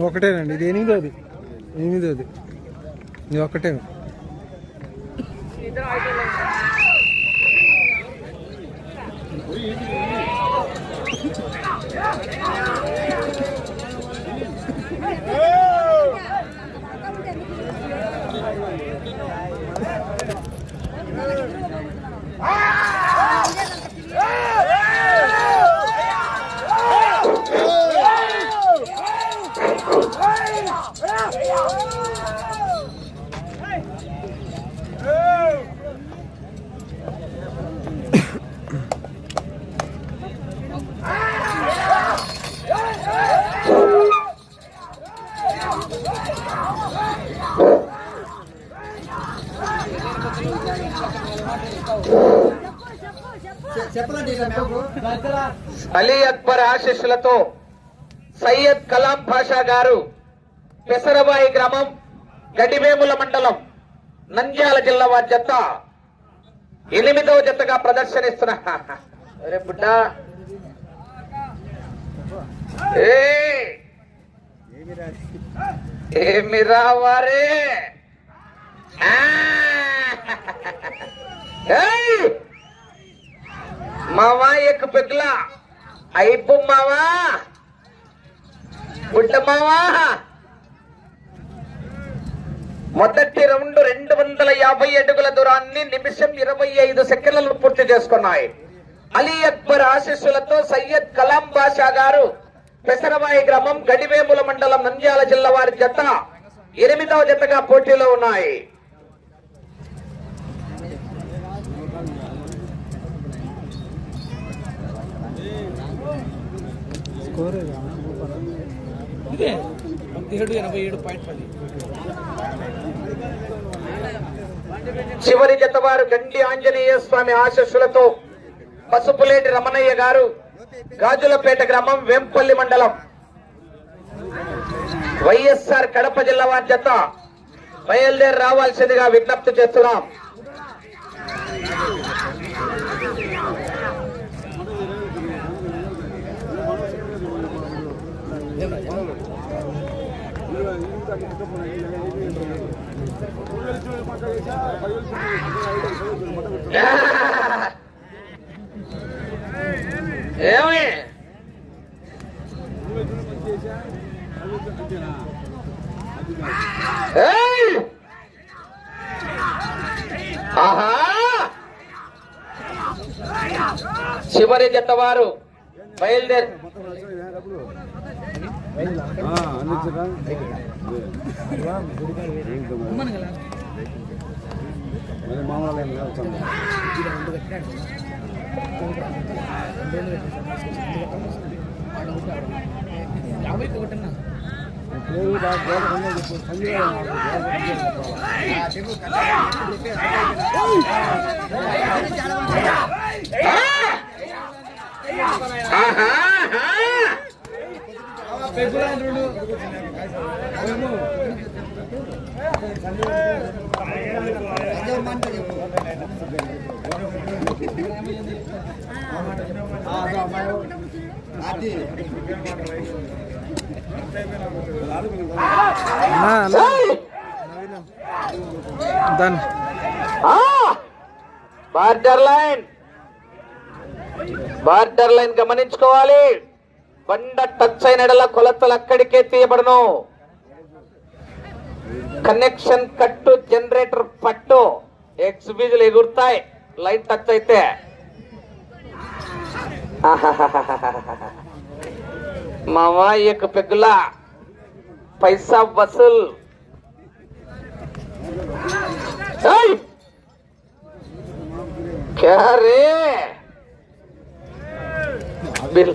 ఒకటేనండి. ఇది ఎనిమిదోది. ఎనిమిదోది. ఇది ఒకటే అలీ అక్బర్ ఆశీస్సులతో సయ్యద్ కలాం పాషా గారు పెసరబాయి గ్రామం గడివేముల మండలం నంద్యాల జిల్లా వారి జత ఎనిమిదవ జతగా ప్రదర్శనిస్తున్నా అరే బుడ్డ. ఏయ్! ఏమి రావారే మావా ఎక్ పెగ్లా అయిపు మావా. మావా. మొదటి రౌండ్ రెండు వందల యాభై అడుగుల దూరాన్ని నిమిషం ఇరవై ఐదు సెకండ్లలో పూర్తి చేసుకున్నాయి. అలీ అక్బర్ ఆశీస్సులతో సయ్యద్ కలాం బాషా గారు పెసరవాయి గ్రామం గడివేముల మండలం నంద్యాల జిల్లా వారి జత ఎనిమిదవ జతగా పోటీలో ఉన్నాయి. ఇదే. పదిహేడు ఎనభై ఏడు పాయింట్ పది. చివరి జత వారు గండి ఆంజనేయ స్వామి ఆశస్సులతో పసుపులేటి రమణయ్య గారు గాజులపేట గ్రామం వేంపల్లి మండలం. వైఎస్ఆర్ కడప జిల్లా వారి జత బయలుదేరి రావాల్సిందిగా విజ్ఞప్తి చేస్తున్నాం. ఏమి? ఆహా! చివరి జత వారు బయలుదేరి యాభై ఒకటన్నా ఆహా ఆహా. అన్నా అన్నా ఏయ్! దాన్ని బార్డర్ లైన్ బార్డర్ లైన్ గమనించుకోవాలి. బండ టచ్ అయినడల కొలతలు అక్కడికే తీయబడను. కనెక్షన్ కట్టు జనరేటర్ పట్టు ఎక్స్బీజులు ఎగురుతాయి లైన్ టచ్ అయితే. మావా ఏక పెగ్గులా పైసా వసూల్. క్యారే! బిల్.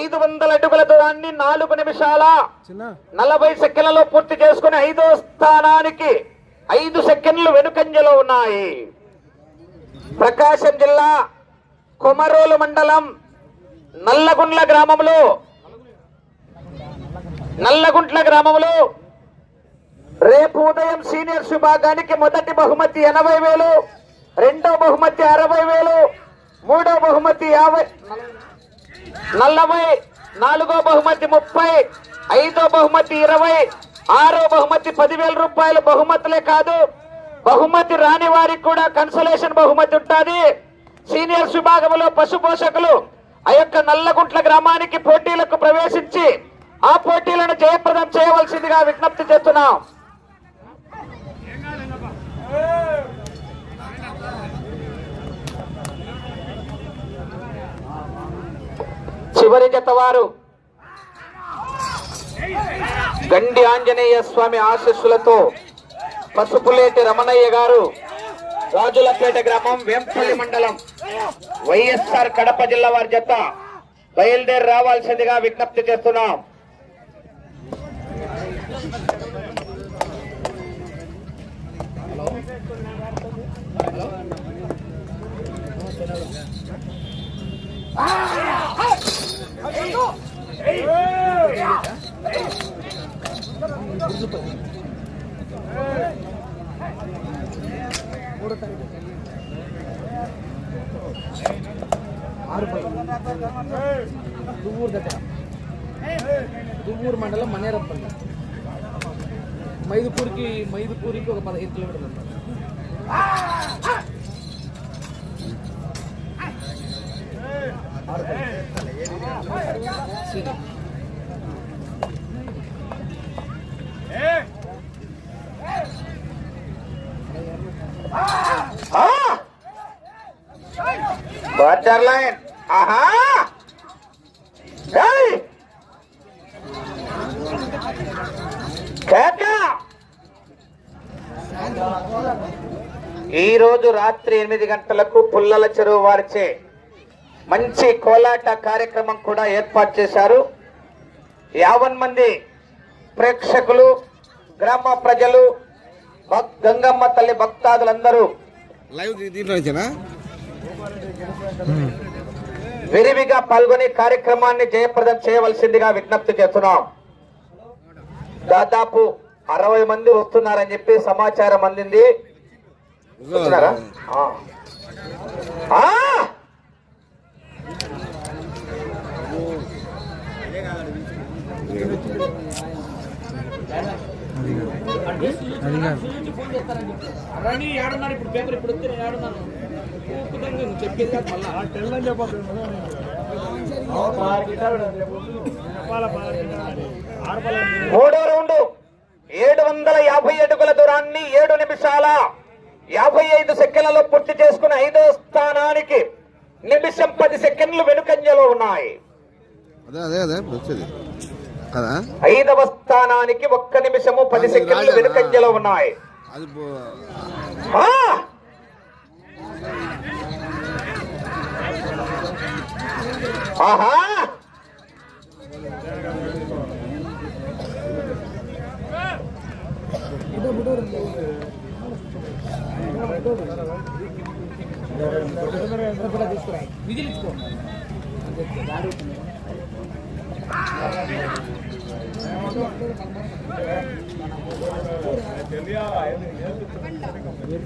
ఐదు వందల అడుగుల దూరాన్ని నాలుగు నిమిషాల నలభై సెకండ్లలో పూర్తి చేసుకుని ఐదో స్థానానికి ఐదు సెకండ్లు వెనుకంజలో ఉన్నాయి. ప్రకాశం జిల్లా కొమరోలు మండలం నల్లగుండ్ల గ్రామంలో. నల్లగుంట్ల గ్రామంలో రేపు ఉదయం సీనియర్స్ విభాగానికి మొదటి బహుమతి ఎనభై వేలు రెండో బహుమతి అరవై వేలు మూడో బహుమతి యాభై నలభై నాలుగో బహుమతి ముప్పై ఐదో బహుమతి ఇరవై ఆరో బహుమతి పదివేల రూపాయల బహుమతులే కాదు బహుమతి రాని వారికి కూడా కన్సలేషన్ బహుమతి ఉంటుంది. సీనియర్స్ విభాగంలో పశు పోషకులు ఆ యొక్క నల్లగుంట్ల గ్రామానికి పోటీలకు ప్రవేశించి ఆ పోటీలను జయప్రదం చేయవలసిందిగా విజ్ఞప్తి చేస్తున్నాం. చివరి జత వారు గండి ఆంజనేయ స్వామి ఆశీస్సులతో పసుపులేటి రమణయ్య గారు రాజులపేట గ్రామం వేంపల్లి మండలం వైఎస్ఆర్ కడప జిల్లా వారి జత బయలుదేరి రావాల్సిందిగా విజ్ఞప్తి చేస్తున్నాం. దువ్వూరు దగ్గర దువ్వూరు మండలం మనేరపల్లి. మైదుపూర్కి మైదుపూరికి ఒక పదహైదు కిలోమీటర్లు ఉంటుంది. సీనియర్. బార్డర్ లైన్ ఆహా ఏయ్! ఈ రోజు రాత్రి ఎనిమిది గంటలకు పుల్లల చెరువు వారిచే మంచి కోలాట కార్యక్రమం కూడా ఏర్పాటు చేశారు. యావన్ మంది ప్రేక్షకులు గ్రామ ప్రజలు భక్- గంగమ్మ తల్లి భక్తాదులందరూ లైవ్ విరివిగా పాల్గొని కార్యక్రమాన్ని జయప్రదం చేయవలసిందిగా విజ్ఞప్తి చేస్తున్నాం. దాదాపు అరవై మంది వస్తున్నారని చెప్పి సమాచారం అందింది. వస్తున్నారా? ఇప్పుడు పేపర్ ఇప్పుడు మూడో రౌండ్ ఏడు వందల యాభై అడుగుల దూరాన్ని ఏడు నిమిషాల యాభై ఐదు సెకండ్లలో పూర్తి చేసుకుని ఐదో స్థానానికి నిమిషం పది సెకండ్లు వెనుకంజలో ఉన్నాయి. ఐదవ స్థానానికి ఒక్క నిమిషము పది సెకండ్లు వెనుకంజలో ఉన్నాయి. ఆహా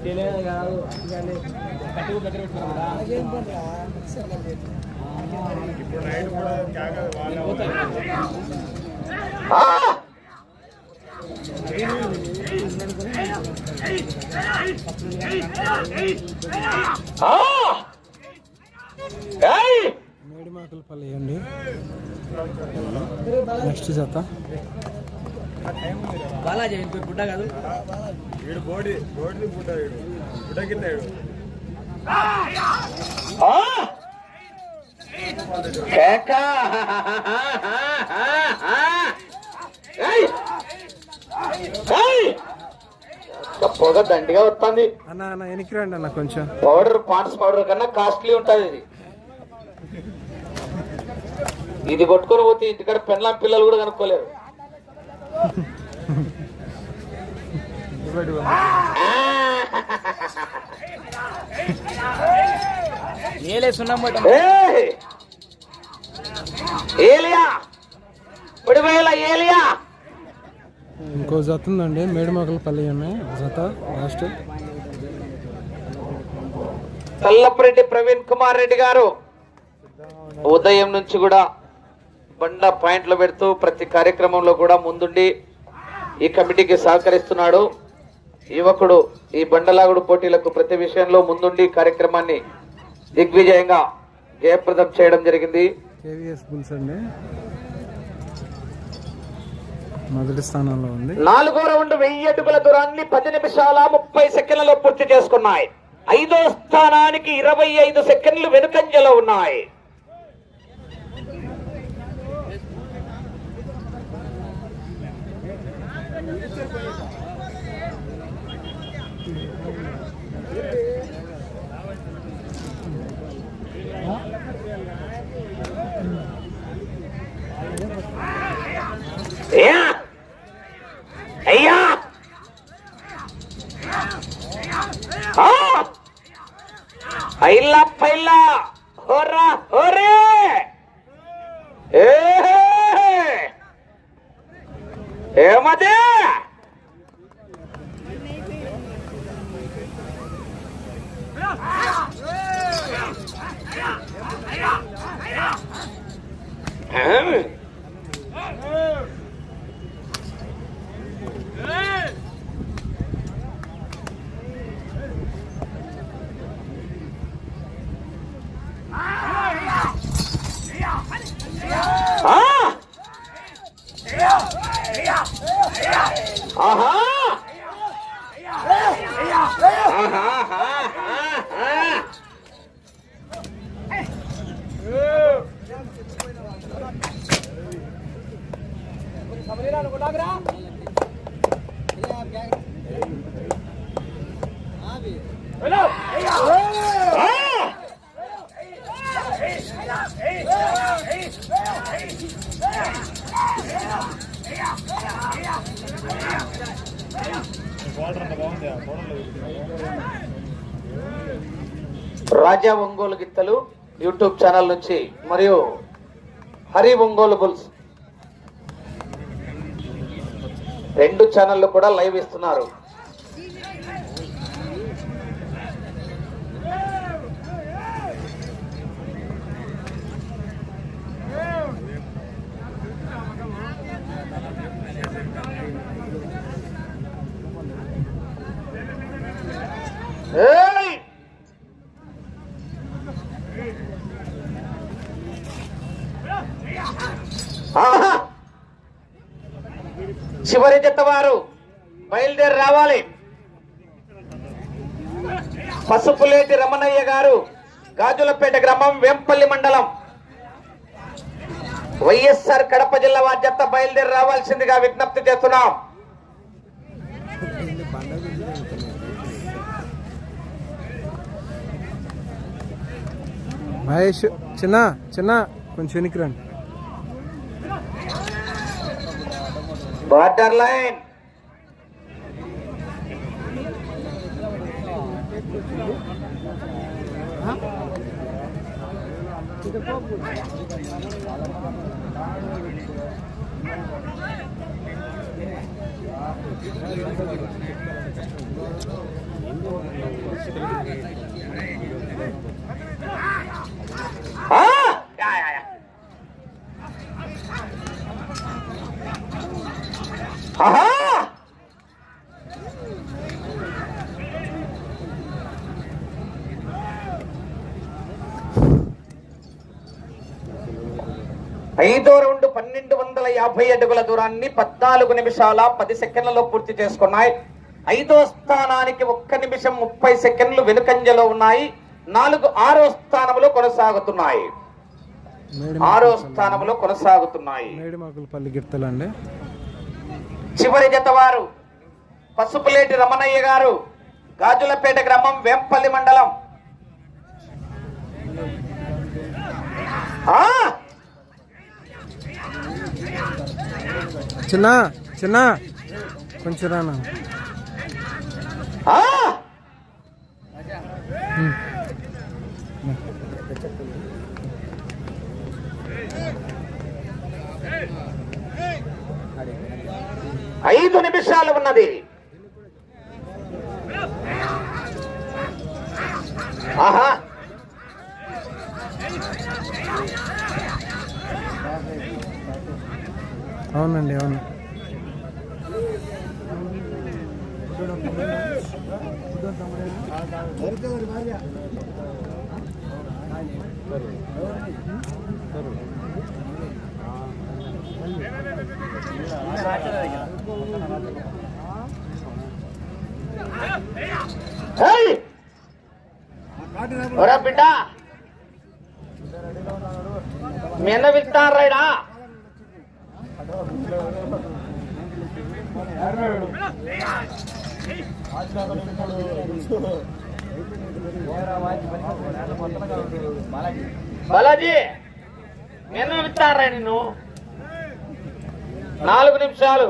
తెలియదు కాదు. కట్టుకు దగ్గర పెట్టుకున్నారా నేను పోతాను. ఆ! ఆ! ఏయ్! మేడిమాకులపల్లి అండి నెక్స్ట్ జత బాలాజీ ఇంకో గుడ్డ కాదు ఆ! కేక! ఏయ్! ఏయ్! పొగ దండిగా వస్తుంది అన్న అన్న వెనక్కి రండి అన్న కొంచెం పౌడర్ పాండ్స్ పౌడర్ కన్నా కాస్ట్లీ ఉంటది ఇది ఇది కొట్టుకొని పోతే ఇంటికాడ పెళ్ళాం పిల్లలు కూడా కనుక్కోలేరు ఏలే సున్నం పోతాం. ఏయ్! ఏలియా! ఇంకో జత ఉందండి మేడిమొక్కల పల్లి ఉన్నాయి జత లాస్ట్ తల్లపరెడ్డి ప్రవీణ్ కుమార్ రెడ్డి గారు ఉదయం నుంచి కూడా బండ పాయింట్లు పెడుతూ ప్రతి కార్యక్రమంలో కూడా ముందుండి ఈ కమిటీకి సహకరిస్తున్నాడు. యువకుడు ఈ బండలాగుడు పోటీలకు ప్రతి విషయంలో ముందుండి కార్యక్రమాన్ని దిగ్విజయంగా జయప్రదం చేయడం జరిగింది. మొదటి స్థానంలో ఉంది. నాలుగో రౌండ్ వెయ్యి అడుగుల దూరాన్ని పది నిమిషాల ముప్పై సెకండ్లలో పూర్తి చేసుకున్నాయి. ఐదో స్థానానికి ఇరవై ఐదు సెకండ్లు వెనుకంజలో ఉన్నాయి. Hey! రాజా ఒంగోలు గిత్తలు యూట్యూబ్ ఛానల్ నుంచి మరియు హరి ఒంగోలు బుల్స్. రెండు ఛానళ్ళు కూడా లైవ్ ఇస్తున్నారు ఏయ్! ఆహా! చివరి జత వారు బయలుదేరి రావాలి. పసుపులేటి రమణయ్య గారు గాజులపేట గ్రామం వెంపల్లి మండలం. వైఎస్ఆర్ కడప జిల్లా వారి జత బయలుదేరి రావాల్సిందిగా విజ్ఞప్తి చేస్తున్నాం. మహేష్ చిన్న చిన్న కొంచెం వెనక్కి రండి బార్డర్ లైన్ ఆ! Yeah, yeah, yeah. ఆహా ఐదో రౌండ్ పన్నెండు వందల యాభై అడుగుల దూరాన్ని పద్నాలుగు నిమిషాల పది సెకండ్లలో పూర్తి చేసుకున్నాయి. ఐదో స్థానానికి ఒక్క నిమిషం ముప్పై సెకండ్లు వెనుకంజలో ఉన్నాయి. నాలుగు ఆరో స్థానంలో కొనసాగుతున్నాయి. ఆరో స్థానంలో కొనసాగుతున్నాయి. మేడిమాకులపల్లి గిత్తలండి. చివరి జత వారు పసుపులేటి రమణయ్య గారు గాజులపేట గ్రామం వేంపల్లి మండలం! చిన్న చిన్న కొంచెం రానా ఆ! ఐదు నిమిషాలు ఉన్నది ఆహా అవునండి అవును ఏయ్! ఒరా బిడ్డ! మీ అన్న వెళ్తారాయడా బాలాజీ నిన్న అన్న నిన్ను. నాలుగు నిమిషాలు.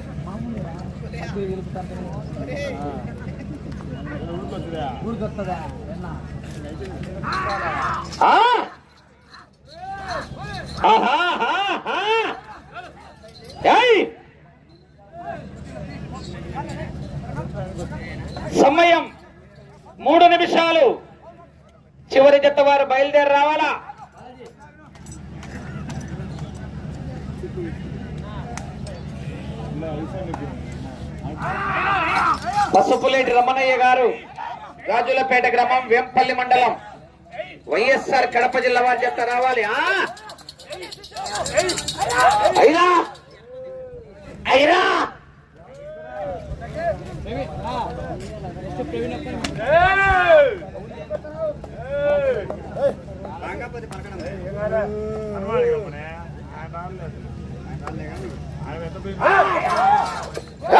ఏయ్! సమయం మూడు నిమిషాలు చివరి జత వారు బయలుదేరి రావాలా పసుపులేటి రమణయ్య గారు రాజులపేట గ్రామం వేంపల్లి మండలం. వైఎస్ఆర్ కడప జిల్లా వారి చెత్త రావాలి. ఆ? అయినా? అయినా?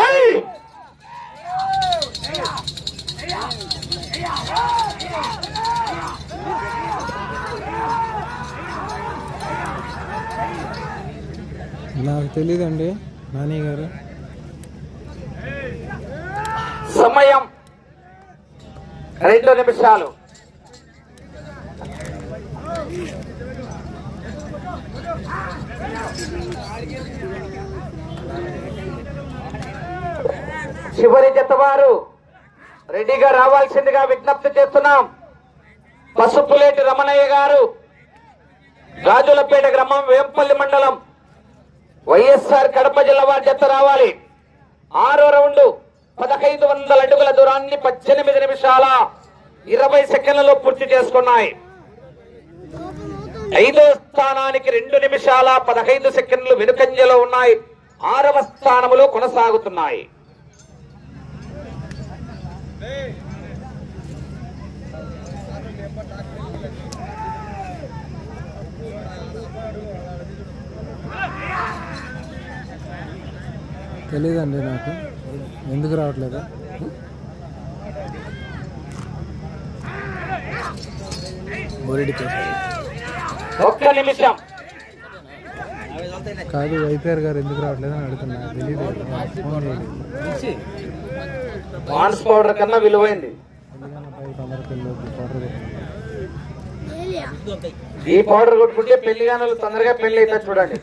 ఏయ్! నాకు తెలియదండి నాని గారు సమయం రెండు నిమిషాలు. చివరి జత వారు రెడీగా రావాల్సిందిగా విజ్ఞప్తి చేస్తున్నాం. పసుపులేటి రమణయ్య గారు రాజులపేట గ్రామం వేంపల్లి మండలం వైఎస్ఆర్ కడప జిల్లా వారి జత రావాలి. ఆరో రౌండ్ పదహైదు వందల అడుగుల దూరాన్ని పద్దెనిమిది నిమిషాల ఇరవై సెకండ్లలో పూర్తి చేసుకున్నాయి. ఐదో స్థానానికి రెండు నిమిషాల పదహైదు సెకండ్లు వెనుకంజలో ఉన్నాయి. ఆరవ స్థానములో కొనసాగుతున్నాయి. తెలీదండి నాకు. ఎందుకు రావట్లేదు? ఒక్క నిమిషం. కాదు వైపీఆర్ గారు ఎందుకు రావట్లేదు అని అడుగుతున్నా. తెలియదు మాన్స్ పౌడర్ కన్నా విలువైంది. ఈ పౌడర్ కొట్టుకుంటే పెళ్ళి గానులు తొందరగా పెళ్ళి అవుతుంది చూడండి.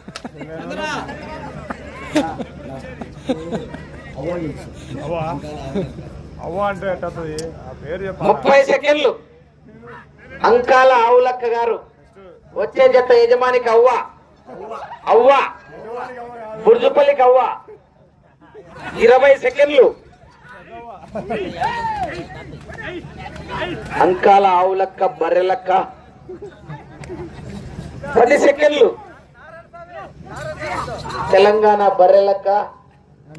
అవ్వ. అంటే ఎట్టది ఆ పేరు చెప్ప ముప్పై సెకండ్లు. అంకాల ఆవులక్క గారు. వచ్చే జత యజమానికి అవ్వ. అవ్వ. బుర్జుపల్లికి అవ్వ. ఇరవై సెకండ్లు. అంకాల ఆవులక్క బర్రెలక్క. పది సెకండ్లు. తెలంగాణ బర్రెలక్క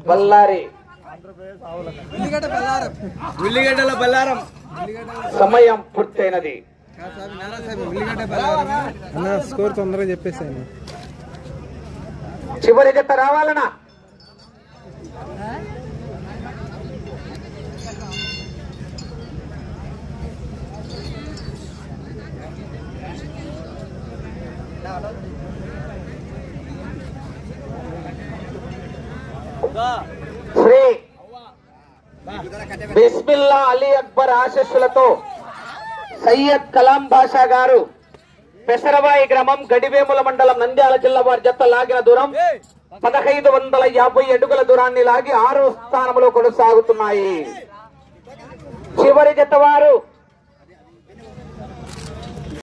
బల్లారి సమయం పూర్తయినది. అన్న? స్కోర్ తొందరగా చెప్పేసాను చివరి జత రావాలనా శ్రీ బిస్మిల్లా అలీ అక్బర్ ఆశస్సులతో సయ్యద్ కలాం బాషా గారు పెసరవాయి గ్రామం గడివేముల మండలం నంద్యాల జిల్లా వారి జత లాగిన దూరం పదహైదు వందల యాభై అడుగుల దూరాన్ని లాగి ఆరో స్థానంలో కొనసాగుతున్నాయి. చివరి జత వారు